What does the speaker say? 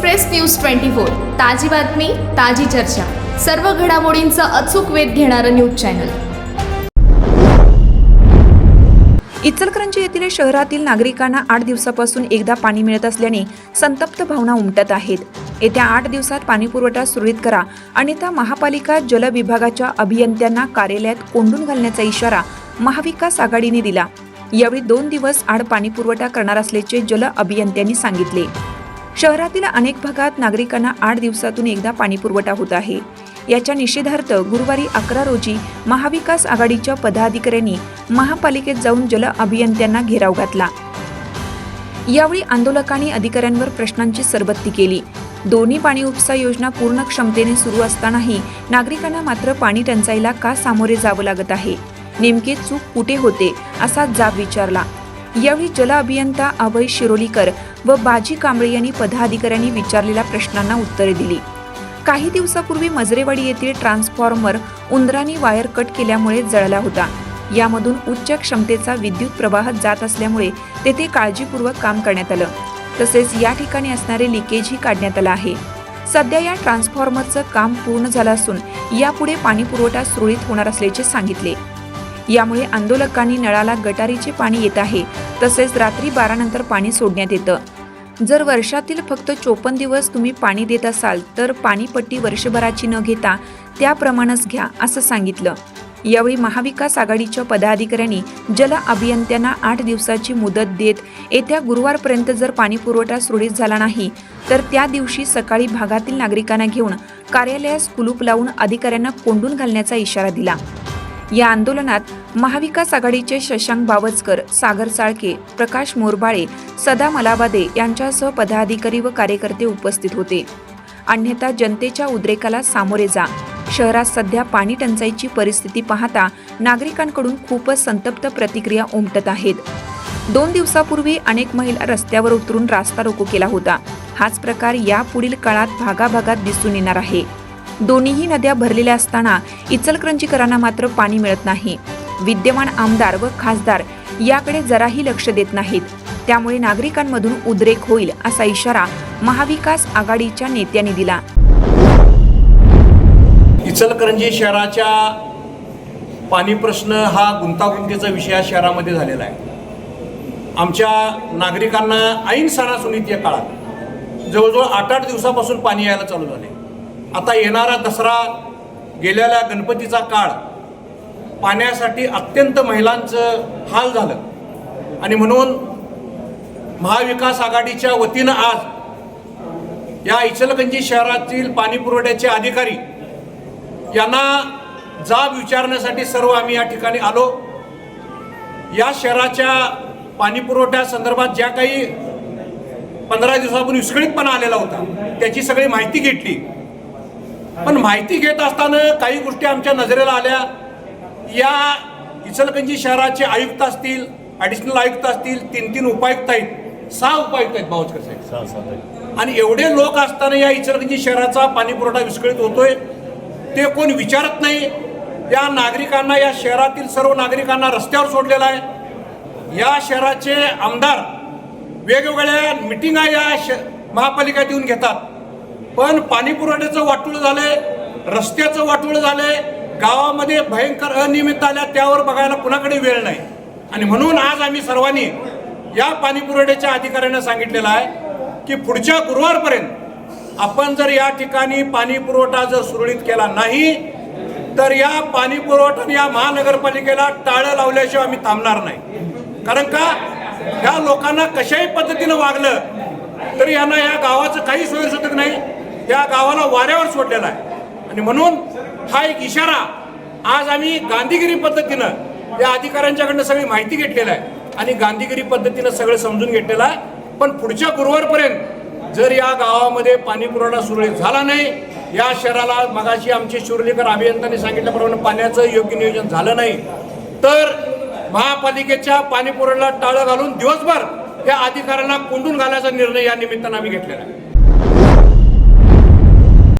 Express news twenty four ताजी बातमी ताजी चर्चा. सर्व घडामोडींचा अचूक वेध घेणारं न्यूज चॅनल. इचलकरंजी येथील शहरातील नागरिकांना आठ दिवसापासून एकदा पाणी मिळत असल्याने संतप्त भावना उमटत आहेत. येत्या आठ दिवसात पाणीपुरवठा सुरळीत करा अन्यथा महापालिका जल विभागाच्या अभियंत्यांना कार्यालयात कोंडून घालण्याचा इशारा महाविकास आघाडीने दिला. यावेळी दोन दिवस आड पाणीपुरवठा करणार असल्याचे जल अभियंत्यांनी सांगितले. शहरातील अनेक भागात नागरिकांना आठ दिवसातून एकदा पाणीपुरवठा होत आहे. याच्या निषेधार्थ गुरुवारी अकरा रोजी महाविकास आघाडीच्या पदाधिकाऱ्यांनी महापालिकेत जाऊन जल अभियंत्यांना घेराव घातला. यावेळी आंदोलकांनी अधिकाऱ्यांवर प्रश्नांची सरबत्ती केली. दोन्ही पाणी उपसा योजना पूर्ण क्षमतेने सुरू असतानाही नागरिकांना मात्र पाणी टंचाईला का सामोरे जावं लागत आहे? नेमके चूक कुठे होते? असा जाब विचारला. यावेळी जल अभियंता अभय शिरोलीकर व बाजी कांबळे यांनी पदाधिकाऱ्यांनी विचारलेल्या प्रश्नांना उत्तरे दिली. काही दिवसापूर्वी मजरेवाडी येथील ट्रान्सफॉर्मर उंदरांनी वायर कट केल्यामुळे जळला होता. यामधून उच्च क्षमतेचा विद्युत प्रवाह जात असल्यामुळे तेथे काळजीपूर्वक काम करण्यात आलं. तसेच या ठिकाणी असणारे लिकेजही काढण्यात आलं आहे. सध्या या ट्रान्सफॉर्मरचं काम पूर्ण झालं असून यापुढे पाणी पुरवठा सुरळीत होणार असल्याचे सांगितले. यामुळे आंदोलकांनी नळाला गटारीचे पाणी येत आहे. तसेच रात्री बारानंतर पाणी सोडण्यात येतं. जर वर्षातील फक्त चोपन्न दिवस तुम्ही पाणी देत असाल तर पाणीपट्टी वर्षभराची न घेता त्याप्रमाणेच घ्या असं सांगितलं. यावेळी महाविकास आघाडीच्या पदाधिकाऱ्यांनी जल अभियंत्यांना आठ दिवसाची मुदत देत येत्या गुरुवारपर्यंत जर पाणीपुरवठा सुरळीत झाला नाही तर त्या दिवशी सकाळी भागातील नागरिकांना घेऊन कार्यालयास कुलूप लावून अधिकाऱ्यांना कोंडून घालण्याचा इशारा दिला. या आंदोलनात महाविकास आघाडीचे शशांक बावचकर सागर चाळके प्रकाश मोरबाळे सदा मलाबादे यांच्यासह पदाधिकारी व कार्यकर्ते उपस्थित होते. अन्यथा जनतेच्या उद्रेकाला सामोरे जा. शहरात सध्या पाणी टंचाईची परिस्थिती पाहता नागरिकांकडून खूपच संतप्त प्रतिक्रिया उमटत आहेत. दोन दिवसापूर्वी अनेक महिला रस्त्यावर उतरून रास्ता रोको केला होता. हाच प्रकार यापुढील काळात भागाभागात दिसून येणार आहे. दोन्हीही नद्या भरलेल्या असताना इचलकरंजीकरांना मात्र पाणी मिळत नाही. विद्यमान आमदार व खासदार याकडे जराही लक्ष देत नाहीत. त्यामुळे नागरिकांमधून उद्रेक होईल असा इशारा महाविकास आघाडीच्या नेत्यांनी दिला. इचलकरंजी शहराच्या पाणी प्रश्न हा गुंतागुंतीचा विषय शहरामध्ये झालेला आहे. आमच्या नागरिकांना ऐन सणासुनीत या काळात जवळजवळ आठ आठ दिवसापासून पाणी यायला चालू झाले आता येणारा दसरा गेलेल्या गणपतीचा काळ पाण्यासाठी अत्यंत महिलांचं हाल झालं. आणि म्हणून महाविकास आघाडीच्या वतीनं आज या इचलकंजी शहरातील पाणीपुरवठ्याचे अधिकारी यांना जाब विचारण्यासाठी सर्व आम्ही या ठिकाणी आलो. या शहराच्या पाणीपुरवठ्यासंदर्भात संदर्भात ज्या काही पंधरा दिवसापूर्वी विस्कळीतपणा आलेला होता त्याची सगळी माहिती घेतली. पण माहिती घेत असताना काही गोष्टी आमच्या नजरेला आल्या. या इचलकंजी शहराचे आयुक्त असतील ॲडिशनल आयुक्त असतील तीन तीन उपायुक्त आहेत. सहा उपायुक्त आहेत बावचकर साहेब. आणि एवढे लोक असताना या इचलकंजी शहराचा पाणी पुरवठा विस्कळीत होतोय. ते कोण विचारत नाही. या नागरिकांना या शहरातील सर्व नागरिकांना रस्त्यावर सोडलेला आहे. या शहराचे आमदार वेगवेगळ्या मिटिंगा या श महापालिकेत येऊन घेतात. पण पाणी पुरवठ्याचं वाटोळ झालंय रस्त्याचं वाटोळ झालंय. गावामध्ये भयंकर अनियमित आल्या त्यावर बघायला कुणाकडे वेळ नाही. आणि म्हणून आज आम्ही सर्वांनी या पाणी पुरवठ्याच्या अधिकाऱ्यांना सांगितलेलं आहे की पुढच्या गुरुवारपर्यंत आपण जर या ठिकाणी पाणी पुरवठा जर सुरळीत केला नाही तर या पाणी पुरवठा या महानगरपालिकेला टाळं लावल्याशिवाय आम्ही थांबणार नाही. कारण का? ह्या लोकांना कशाही पद्धतीनं वागलं तरी यांना या गावाचं काही सोयीसूचक नाही. त्या गावाला वाऱ्यावर सोडलेला आहे. आणि म्हणून हा एक इशारा आज आम्ही गांधीगिरी पद्धतीनं या अधिकाऱ्यांच्याकडनं सगळी माहिती घेतलेलं आहे. आणि गांधीगिरी पद्धतीनं सगळं समजून घेतलेलं आहे. पण पुढच्या गुरुवारपर्यंत जर या गावामध्ये पाणीपुरवठा सुरळीत झाला नाही या शहराला मगाशी आमचे शिवलेकर अभियंत्यांनी सांगितल्याप्रमाणे पाण्याचं योग्य नियोजन झालं नाही तर महापालिकेच्या पाणीपुरवठ्याला टाळं घालून दिवसभर या अधिकाऱ्यांना कोंडून घालायचा निर्णय या निमित्तानं आम्ही घेतलेला आहे.